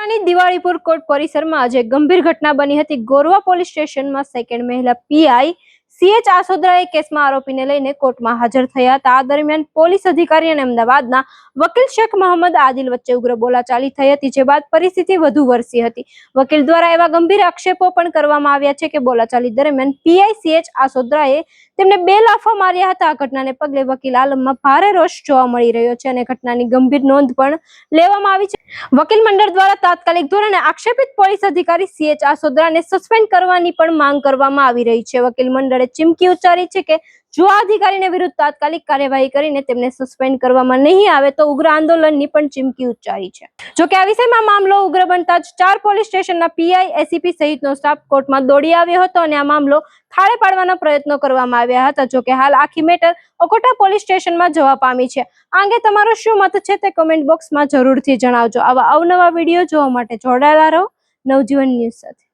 વડોદરાની દિવાળીપુર કોર્ટ પરિસરમાં આજે ગંભીર ઘટના બની હતી. ગોરવા પોલીસ સ્ટેશનમાં સેકન્ડ મહિલા પીઆઈ સીએચ આસોદરાએ કેસમાં આરોપીને લઈને કોર્ટમાં હાજર થયા હતા. આ દરમિયાન પોલીસ અધિકારી અને અમદાવાદના વકીલ શેખ મોહમ્મદ આદિલ વચ્ચે ઉગ્ર બોલાચાલી થઈ હતી, જે બાદ પરિસ્થિતિ વધુ વરસી હતી. વકીલ દ્વારા એવા ગંભીર આક્ષેપો પણ કરવામાં આવ્યા છે કે બોલાચાલી દરમિયાન પીઆઈ સીએચ આસોદરાએ તેમને બે લાફા માર્યા હતા. આ ઘટનાને પગલે વકીલ આલમમાં ભારે રોષ જોવા મળી રહ્યો છે અને ઘટનાની ગંભીર નોંધ પણ લેવામાં આવી છે. વકીલ મંડળ દ્વારા તાત્કાલિક ધોરણે આક્ષેપિત પોલીસ અધિકારી સીએચ આસોદરાને સસ્પેન્ડ કરવાની પણ માંગ કરવામાં આવી રહી છે. વકીલ મંડળે ચીમકી ઉચ્ચારી છે કે જો આ અધિકારીને વિરુદ્ધ તાત્કાલિક કાર્યવાહી કરીને તેમને સસ્પેન્ડ કરવામાં નહીં આવે તો ઉગ્ર આંદોલનની પણ ચીમકી ઉચ્ચારી છે. જો કે આ વિષયમાં મામલો ઉગ્ર બનતા જ ચાર પોલીસ સ્ટેશનના પીઆઈ એસીપી સહિતનો સ્ટાફ કોર્ટમાં દોડી આવ્યો હતો અને આ મામલો થાળે પાડવાના પ્રયત્નો કરવામાં આવ્યા હતા. જો કે હાલ આખી મેટર અકોટા પોલીસ સ્ટેશનમાં જવા પામી છે. આ અંગે તમારો શું મત છે તે કમેન્ટ બોક્સમાં જરૂરથી જણાવજો. આવા અવનવા વીડિયો જોવા માટે જોડાયેલા રહો. નવજીવન ન્યૂઝ સાથે.